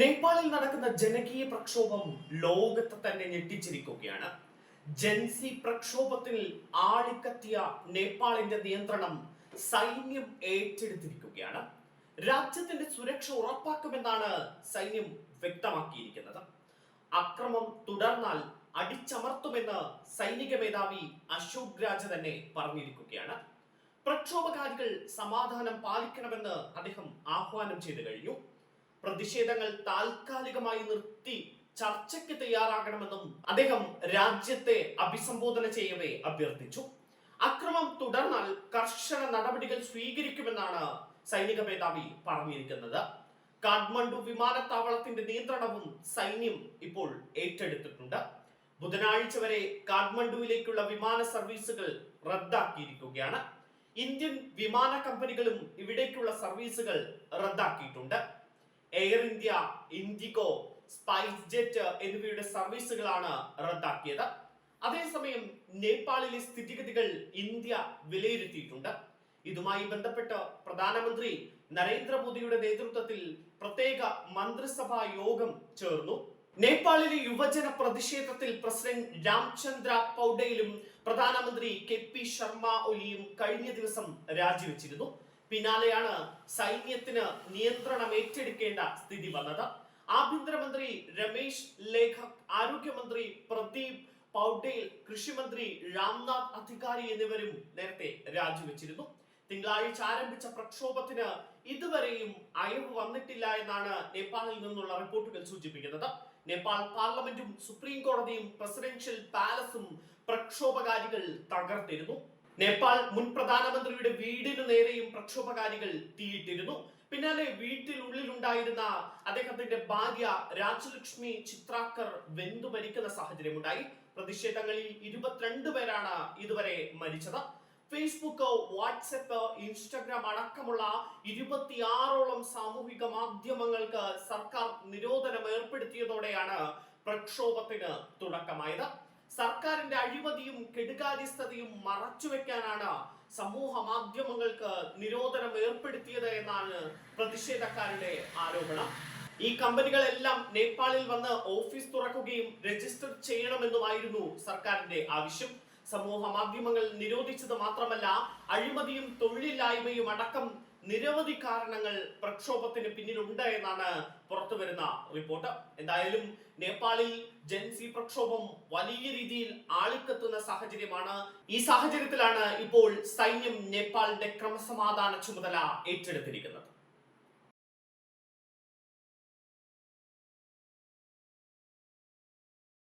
നേപ്പാളിൽ നടക്കുന്ന ജനകീയ പ്രക്ഷോഭം ലോകത്തെ തന്നെ ഞെട്ടിച്ചിരിക്കുകയാണ്. ജൻസി പ്രക്ഷോഭത്തിൽ ആളിക്കത്തിയ നേപ്പാളിന്റെ നിയന്ത്രണം സൈന്യം ഏറ്റെടുത്തിരിക്കുകയാണ്. രാജ്യത്തിന്റെ സുരക്ഷ ഉറപ്പാക്കുമെന്നാണ് സൈന്യം വ്യക്തമാക്കിയിരിക്കുന്നത്. അക്രമം തുടർന്നാൽ അടിച്ചമർത്തുമെന്ന് സൈനിക മേധാവി അശോക് രാജ തന്നെ പറഞ്ഞിരിക്കുകയാണ്. പ്രക്ഷോഭകാരികൾ സമാധാനം പാലിക്കണമെന്ന് അദ്ദേഹം ആഹ്വാനം ചെയ്തു കഴിഞ്ഞു. പ്രതിഷേധങ്ങൾ താൽക്കാലികമായി നിർത്തി ചർച്ചയ്ക്ക് തയ്യാറാകണമെന്നും അദ്ദേഹം രാജ്യത്തെ അഭിസംബോധന ചെയ്യവേ അഭ്യർത്ഥിച്ചു. അക്രമം തുടർന്നാൽ കർശന നടപടികൾ സ്വീകരിക്കുമെന്നാണ് സൈനിക മേധാവി പറഞ്ഞിരിക്കുന്നത്. കാഠ്മണ്ഡു വിമാനത്താവളത്തിന്റെ നിയന്ത്രണവും സൈന്യം ഇപ്പോൾ ഏറ്റെടുത്തിട്ടുണ്ട്. ബുധനാഴ്ച വരെ കാഠ്മണ്ഡുവിലേക്കുള്ള വിമാന സർവീസുകൾ റദ്ദാക്കിയിരിക്കുകയാണ്. ഇന്ത്യൻ വിമാന കമ്പനികളും ഇവിടേക്കുള്ള സർവീസുകൾ റദ്ദാക്കിയിട്ടുണ്ട്. Air India IndiGo SpiceJet എന്നിവയുടെ സർവീസുകളാണ് റദ്ദാക്കിയത്. അതേസമയം നേപ്പാളിലെ സ്ഥിതിഗതികൾ ഇന്ത്യ വിലയിരുത്തിയിട്ടുണ്ട്. ഇതുമായി ബന്ധപ്പെട്ട് പ്രധാനമന്ത്രി നരേന്ദ്രമോദിയുടെ നേതൃത്വത്തിൽ പ്രത്യേക മന്ത്രിസഭാ യോഗം ചേർന്നു. നേപ്പാളിലെ യുവജന പ്രതിഷേധത്തിൽ പ്രസിഡന്റ് രാംചന്ദ്ര പൗഡയിലും പ്രധാനമന്ത്രി കെ പി ശർമ്മ ഒലിയും കഴിഞ്ഞ ദിവസം രാജിവെച്ചിരുന്നു. പിന്നാലെയാണ് സൈന്യത്തിന് നിയന്ത്രണം ഏറ്റെടുക്കേണ്ട സ്ഥിതി വന്നത്. ആഭ്യന്തരമന്ത്രി രമേശ് ലേഖക് ആരോഗ്യമന്ത്രി പ്രദീപ് പൗഡേൽ കൃഷിമന്ത്രി രാംനാഥ് അധികാരി എന്നിവരും നേരത്തെ രാജിവെച്ചിരുന്നു. തിങ്കളാഴ്ച ആരംഭിച്ച പ്രക്ഷോഭത്തിന് ഇതുവരെയും അയവ് വന്നിട്ടില്ല എന്നാണ് നേപ്പാളിൽ നിന്നുള്ള റിപ്പോർട്ടുകൾ സൂചിപ്പിക്കുന്നത്. നേപ്പാൾ പാർലമെന്റും സുപ്രീം കോടതിയും പ്രസിഡൻഷ്യൽ പാലസും പ്രക്ഷോഭകാരികൾ തകർത്തിരുന്നു. നേപ്പാൾ മുൻ പ്രധാനമന്ത്രിയുടെ വീടിനു നേരെയും പ്രക്ഷോഭകാരികൾ തീയിട്ടിരുന്നു. പിന്നാലെ വീട്ടിനുള്ളിലുണ്ടായിരുന്ന അദ്ദേഹത്തിന്റെ ഭാര്യ രാജലക്ഷ്മി ചിത്രാക്കർ വെന്തു മരിക്കുന്ന സാഹചര്യമുണ്ടായി. പ്രതിഷേധങ്ങളിൽ ഇരുപത്തിരണ്ട് പേരാണ് ഇതുവരെ മരിച്ചത്. ഫേസ്ബുക്ക് വാട്സപ്പ് ഇൻസ്റ്റഗ്രാം അടക്കമുള്ള ഇരുപത്തിയാറോളം സാമൂഹിക മാധ്യമങ്ങൾക്ക് സർക്കാർ നിരോധനം ഏർപ്പെടുത്തിയതോടെയാണ് പ്രക്ഷോഭത്തിന് തുടക്കമായത്. സർക്കാരിന്റെ അഴിമതിയും കെടുകാര്യസ്ഥതയും മറച്ചുവെക്കാനാണ് സമൂഹ മാധ്യമങ്ങൾക്ക് നിരോധനം ഏർപ്പെടുത്തിയത് എന്നാണ് പ്രതിഷേധക്കാരുടെ ആരോപണം. ഈ കമ്പനികളെല്ലാം നേപ്പാളിൽ വന്ന് ഓഫീസ് തുറക്കുകയും രജിസ്റ്റർ ചെയ്യണമെന്നുമായിരുന്നു സർക്കാരിന്റെ ആവശ്യം. സമൂഹ മാധ്യമങ്ങൾ നിരോധിച്ചത് മാത്രമല്ല അഴിമതിയും തൊഴിലില്ലായ്മയും അടക്കം നിരവധി കാരണങ്ങൾ പ്രക്ഷോഭത്തിന് പിന്നിലുണ്ട് എന്നാണ് പുറത്തു വരുന്ന റിപ്പോർട്ട്. എന്തായാലും നേപ്പാളിൽ ജൻസി പ്രക്ഷോഭം വലിയ രീതിയിൽ ആളിക്കത്തുന്ന സാഹചര്യമാണ്. ഈ സാഹചര്യത്തിലാണ് ഇപ്പോൾ സൈന്യം നേപ്പാളിന്റെ ക്രമസമാധാന ചുമതല ഏറ്റെടുത്തിരിക്കുന്നത്.